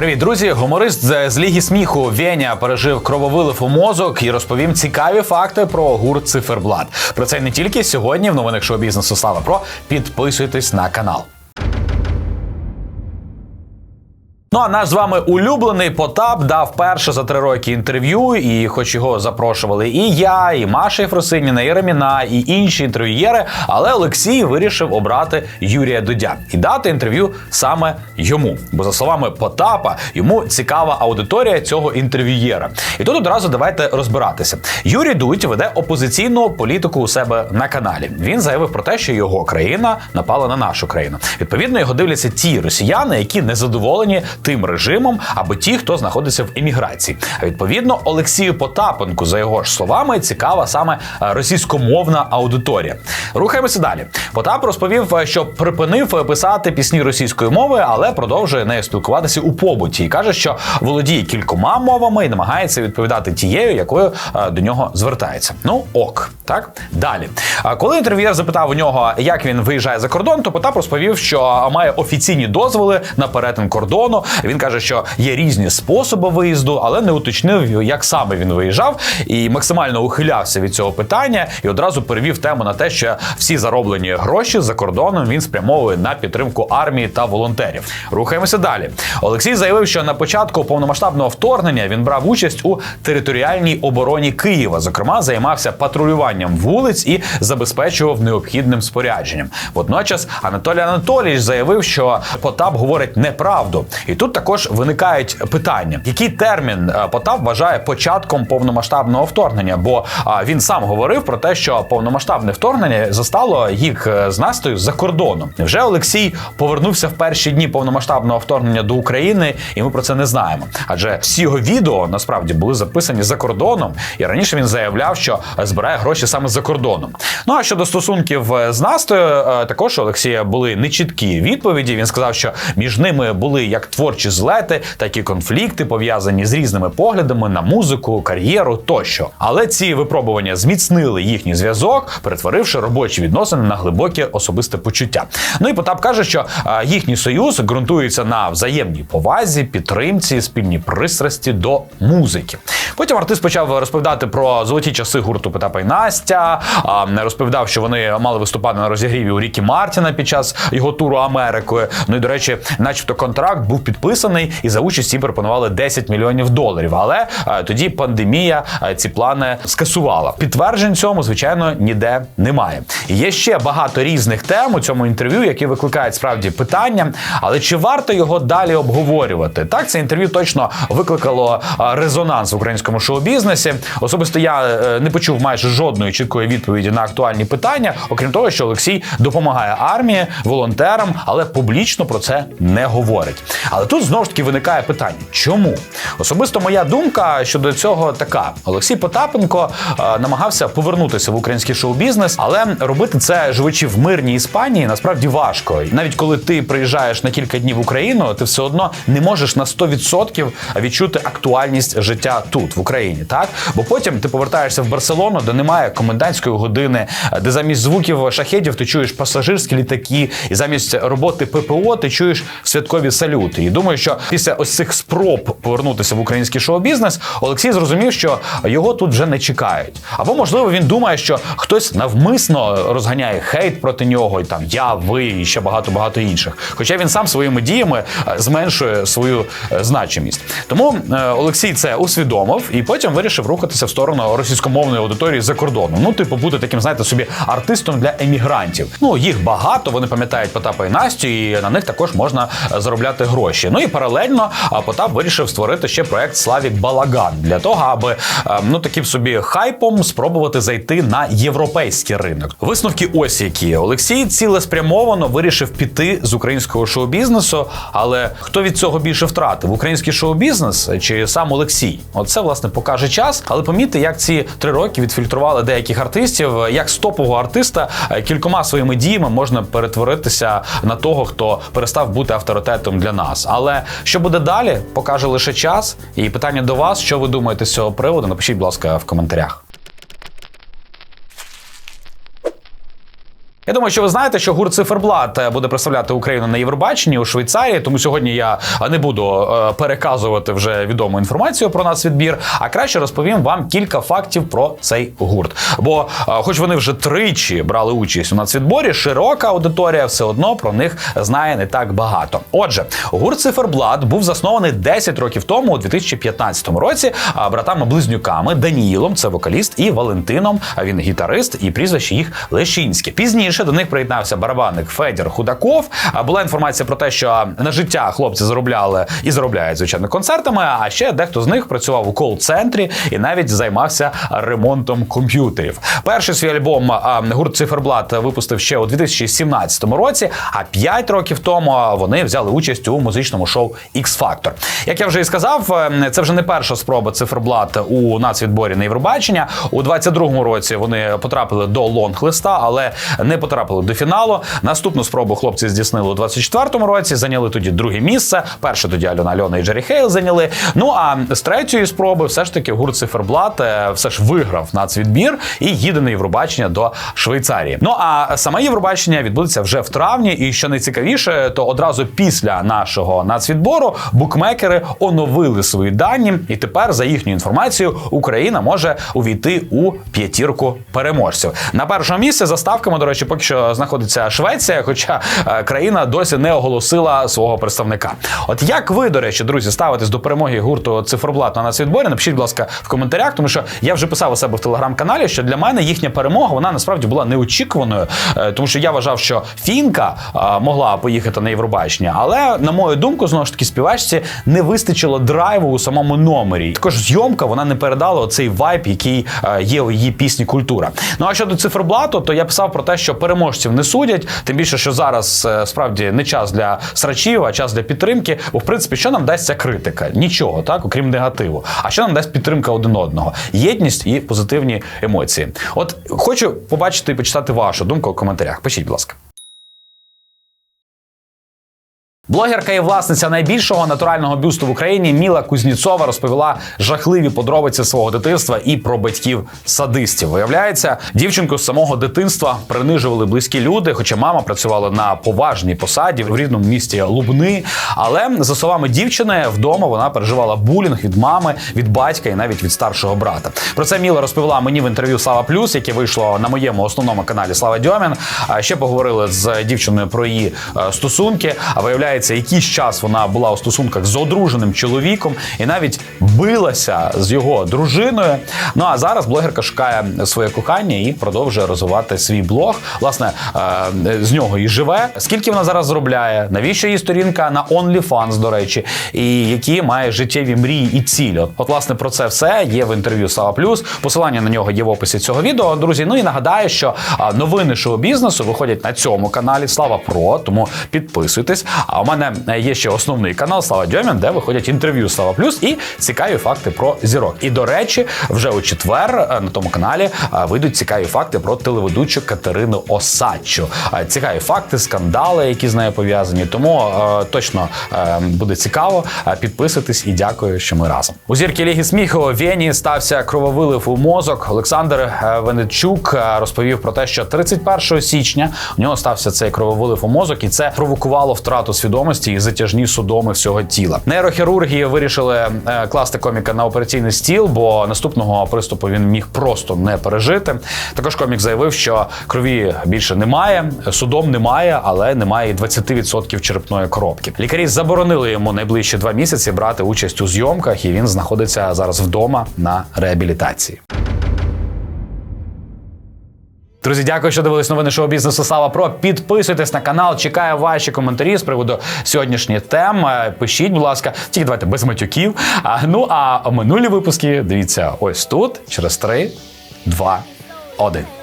Привіт, друзі! Гуморист з Ліги сміху Веня пережив крововилив у мозок і розповім цікаві факти про гурт Циферблат. Про це не тільки сьогодні в новинах шоу бізнесу Слава Про. Підписуйтесь на канал. Ну а наш з вами улюблений Потап дав перше за три роки інтерв'ю, і хоч його запрошували і я, і Маша Єфросиніна, і Реміна, і інші інтерв'юєри, але Олексій вирішив обрати Юрія Дудя і дати інтерв'ю саме йому. Бо за словами Потапа, йому цікава аудиторія цього інтерв'юєра. І тут одразу давайте розбиратися. Юрій Дудь веде опозиційну політику у себе на каналі. Він заявив про те, що його країна напала на нашу країну. Відповідно, його дивляться ті росіяни, які не задоволені тим режимом, або ті, хто знаходиться в еміграції. А відповідно, Олексію Потапенку, за його ж словами, цікава саме е, російськомовна аудиторія. Рухаємося далі. Потап розповів, е, що припинив писати пісні російської мови, але продовжує нею спілкуватися у побуті і каже, що володіє кількома мовами і намагається відповідати тією, якою е, до нього звертається. Ну ок, так далі. Коли інтерв'єр запитав у нього, як він виїжджає за кордон, то Потап розповів, що має офіційні дозволи на перетин кордону. Він каже, що є різні способи виїзду, але не уточнив, як саме він виїжджав, і максимально ухилявся від цього питання і одразу перевів тему на те, що всі зароблені гроші за кордоном він спрямовує на підтримку армії та волонтерів. Рухаємося далі. Олексій заявив, що на початку повномасштабного вторгнення він брав участь у територіальній обороні Києва. Зокрема, займався патрулюванням вулиць і забезпечував необхідним спорядженням. Водночас Анатолій Анатолійович заявив, що Потап говорить неправду, і тут також виникають питання, який термін е, Потап вважає початком повномасштабного вторгнення, бо він сам говорив про те, що повномасштабне вторгнення застало їх е, з Настою за кордоном. Вже Олексій повернувся в перші дні повномасштабного вторгнення до України, і ми про це не знаємо. Адже всі його відео насправді були записані за кордоном, і раніше він заявляв, що збирає гроші саме за кордоном. Ну а щодо стосунків е, з Настою, е, також у Олексія були нечіткі відповіді. Він сказав, що між ними були як творчі злети, так і конфлікти пов'язані з різними поглядами на музику, кар'єру тощо. Але ці випробування зміцнили їхній зв'язок, перетворивши робочі відносини на глибоке особисте почуття. Ну і Потап каже, що е, їхній союз ґрунтується на взаємній повазі, підтримці, спільній пристрасті до музики. Потім артист почав розповідати про золоті часи гурту Потапа і Настя. Розповідав, що вони мали виступати на розігріві у Рікі Мартіна під час його туру Америкою. Ну і до речі, начебто, контракт був підписаний, і за участь їм пропонували 10 мільйонів доларів. Але е, тоді пандемія е, ці плани скасувала. Підтверджень цьому, звичайно, ніде немає. Є ще багато різних тем у цьому інтерв'ю, які викликають справді питання. Але чи варто його далі обговорювати? Так, це інтерв'ю точно викликало резонанс в українському шоу-бізнесі. Особисто я е, не почув майже жодної чіткої відповіді на актуальні питання, окрім того, що Олексій допомагає армії, волонтерам, але публічно про це не говорить. Але тут знову ж таки виникає питання: чому? Особисто моя думка щодо цього така: Олексій Потапенко намагався повернутися в український шоу-бізнес, але робити це живучи в мирній Іспанії насправді важко. Навіть коли ти приїжджаєш на кілька днів в Україну, ти все одно не можеш на 100% відчути актуальність життя тут, в Україні, так бо потім ти повертаєшся в Барселону, де немає комендантської години, де замість звуків шахедів ти чуєш пасажирські літаки, і замість роботи ППО ти чуєш святкові салюти. І думаю, що після ось цих спроб повернутися в український шоу-бізнес, Олексій зрозумів, що його тут вже не чекають. Або можливо він думає, що хтось навмисно розганяє хейт проти нього, і там я, ви і ще багато багато інших. Хоча він сам своїми діями е, зменшує свою е, значимість. Тому е, Олексій це усвідомив і потім вирішив рухатися в сторону російськомовної аудиторії за кордоном. Ну, типу, бути таким, знаєте, собі артистом для емігрантів. Ну їх багато, вони пам'ятають Потапа і Настю, і на них також можна заробляти гроші. Ну і паралельно Потап вирішив створити ще проект Славік Балаган для того, аби ну таким собі хайпом спробувати зайти на європейський ринок. Висновки ось які Олексій цілеспрямовано вирішив піти з українського шоу-бізнесу. Але хто від цього більше втратив? Український шоу-бізнес чи сам Олексій? Оце власне покаже час. Але помітьте, як ці три роки відфільтрували деяких артистів, як з топового артиста е, кількома своїми діями можна перетворитися на того, хто перестав бути авторитетом для нас. Але що буде далі, покаже лише час. І питання до вас, що ви думаєте з цього приводу? Напишіть, будь ласка, в коментарях. Я думаю, що ви знаєте, що гурт Циферблат буде представляти Україну на Євробаченні у Швейцарії. Тому сьогодні я не буду е, переказувати вже відому інформацію про нацвідбір, а краще розповім вам кілька фактів про цей гурт. Бо, е, хоч вони вже тричі брали участь у нацвідборі, широка аудиторія все одно про них знає не так багато. Отже, гурт Циферблат був заснований 10 років тому, у 2015 році, братами-близнюками Даніїлом, це вокаліст, і Валентином, він гітарист, і прізвище їх Лещинське. Пізніше до них приєднався барабанник Федір Худаков. Була інформація про те, що на життя хлопці заробляли і заробляють звичайно концертами. А ще дехто з них працював у кол-центрі і навіть займався ремонтом комп'ютерів. Перший свій альбом гурт Циферблат випустив ще у 2017 році. А 5 років тому вони взяли участь у музичному шоу X Factor. Як я вже і сказав, е, це вже не перша спроба циферблат у нацвідборі на Євробачення. У 22-му році вони потрапили до лонглиста, але не потрапили до фіналу. Наступну спробу хлопці здійснили у 24-му році. Зайняли тоді друге місце. Перше тоді Альона Альона і Джері Хейл зайняли. Ну а з третьої спроби все ж таки гурт циферблат е, все ж виграв нацвідбір і їде на Євробачення до Швейцарії. Ну а саме Євробачення відбудеться вже в травні. І що найцікавіше, то одразу після нашого нацвідбору букмекери оновили свої дані, і тепер, за їхньою інформацією, Україна може увійти у п'ятірку переможців. На першому місці за ставками, до речі, поки що знаходиться Швеція, хоча е, країна досі не оголосила свого представника. От як ви, до речі, друзі, ставитесь до перемоги гурту циферблат на нацвідборі? Напишіть, будь ласка, в коментарях, тому що я вже писав у себе в телеграм-каналі, що для мене їхня перемога вона насправді була неочікуваною, е, тому що я вважав, що фінка е, могла поїхати на Євробачення, але на мою думку, знову ж таки, співачці не вистачило драйву у самому номері. Також зйомка вона не передала цей вайб, який є у її пісні культура. Ну а щодо циферблату, то я писав про те, що переможців не судять, тим більше, що зараз е, справді не час для срачів, а час для підтримки. Бо в принципі, що нам дасть ця критика? Нічого, так окрім негативу. А що нам дасть підтримка один одного? Єдність і позитивні емоції. От хочу побачити і почитати вашу думку у коментарях. Пишіть, будь ласка. Блогерка і власниця найбільшого натурального бюсту в Україні Міла Кузніцова розповіла жахливі подробиці свого дитинства і про батьків садистів. Виявляється, дівчинку з самого дитинства принижували близькі люди, хоча мама працювала на поважній посаді в рідному місті Лубни. Але за словами дівчини, вдома вона переживала булінг від мами, від батька і навіть від старшого брата. Про це Міла розповіла мені в інтерв'ю Слава Плюс, яке вийшло на моєму основному каналі Слава Дьомін. Ще поговорили з дівчиною про її е, стосунки. А виявляється виявляється, якийсь час вона була у стосунках з одруженим чоловіком і навіть билася з його дружиною. Ну а зараз блогерка шукає своє кохання і продовжує розвивати свій блог. Власне, е, з нього і живе. Скільки вона зараз заробляє? Навіщо її сторінка на OnlyFans, до речі, і які має життєві мрії і цілі? От, власне, про це все є в інтерв'ю Сава Плюс. Посилання на нього є в описі цього відео. Друзі, ну і нагадаю, що новини шоу-бізнесу виходять на цьому каналі Слава Про, тому підписуйтесь. А у мене є ще основний канал Слава Дьомін, де виходять інтерв'ю Слава Плюс і цікаві факти про зірок. І до речі, вже у четвер е, на тому каналі е, вийдуть цікаві факти про телеведучу Катерину Осадчу. Е, цікаві факти, скандали, які з нею пов'язані. Тому е, точно е, буде цікаво. Підписуйтесь і дякую, що ми разом. У зірки Ліги сміху Вені стався крововилив у мозок. Олександр Венечук розповів про те, що 31 січня у нього стався цей крововилив у мозок, і це провокувало втрату свідомості і затяжні судоми всього тіла. Нейрохірурги вирішили е, класти коміка на операційний стіл, бо наступного приступу він міг просто не пережити. Також комік заявив, що крові більше немає, судом немає, але немає і 20% черепної коробки. Лікарі заборонили йому найближчі два місяці брати участь у зйомках, і він знаходиться зараз вдома на реабілітації. Друзі, дякую, що дивились новини шоу бізнесу Слава Про. Підписуйтесь на канал, чекаю ваші коментарі з приводу сьогоднішніх тем. Пишіть, будь ласка, тільки давайте без матюків. Ну а минулі випуски дивіться ось тут через 3, 2, 1.